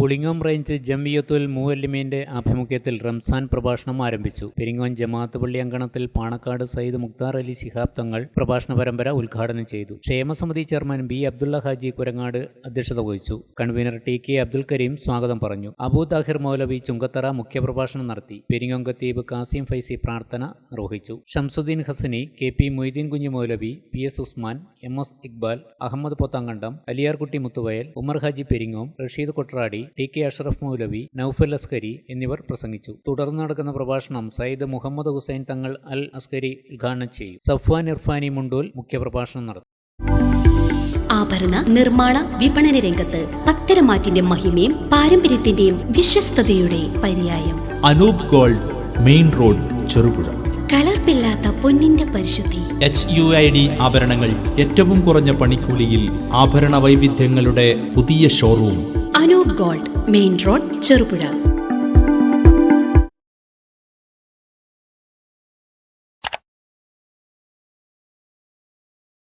Pulingome range Jamiyyathul മൂവല്ലിമീന്റെ ആഭിമുഖ്യത്തിൽ റംസാൻ പ്രഭാഷണം ആരംഭിച്ചു. പെരിങ്ങോൻ ജമാഅത്ത് പള്ളി അങ്കണത്തിൽ പാണക്കാട് സയ്യിദ് മുക്താർ അലി ശിഹാബ് തങ്ങൾ പ്രഭാഷണ പരമ്പര ഉദ്ഘാടനം ചെയ്തു. ക്ഷേമസമിതി ചെയർമാൻ ബി അബ്ദുള്ള ഹാജി കുരങ്ങാട് അധ്യക്ഷത വഹിച്ചു. Convener T K Abdul Kareem സ്വാഗതം പറഞ്ഞു. അബൂ താഹിർ മൗലവി ചുങ്കത്തറ മുഖ്യപ്രഭാഷണം നടത്തി. പെരിങ്ങോം ഖത്തീബ് കാസിം ഫൈസി പ്രാർത്ഥന നിർവഹിച്ചു. Shamsuddin Hasani K P Moideen Kunhu Moulavi P S Usman M S Iqbal Ahmed Pothankandam Aliyarkutty Muthuvayal Umar Haji Peringome Rasheed Kotradi T K Ashraf Moulavi Noufal Askari എന്നിവർ പ്രസംഗിച്ചു. തുടർന്ന് നടക്കുന്ന പ്രഭാഷണം സയ്യിദ് മുഹമ്മദ് ഹുസൈൻ തങ്ങൾ അൽ അസ്കരി ഉദ്ഘാടനം ചെയ്യും. സഫ്വാൻ ഇർഫാനി മുണ്ടൂൽ മുഖ്യപ്രഭാഷണം നടത്തും. ആഭരണ നിർമ്മാണ വിപണന രംഗത്ത് പത്തരമാറ്റിന്റെ മഹിമയും പാരമ്പര്യത്തിന്റെയും വിശ്വസ്തയുടെ പര്യായം. Anoop gold main road Cherupuzha. കലർപ്പില്ലാത്ത പൊന്നിന്റെ പരിശുദ്ധി. എച്ച് യു ഐ ഡി ആഭരണങ്ങൾ ഏറ്റവും കുറഞ്ഞ പണിക്കൂലിയിൽ ആഭരണ വൈവിധ്യങ്ങളുടെ പുതിയ showroom gold main road Cherupuzha.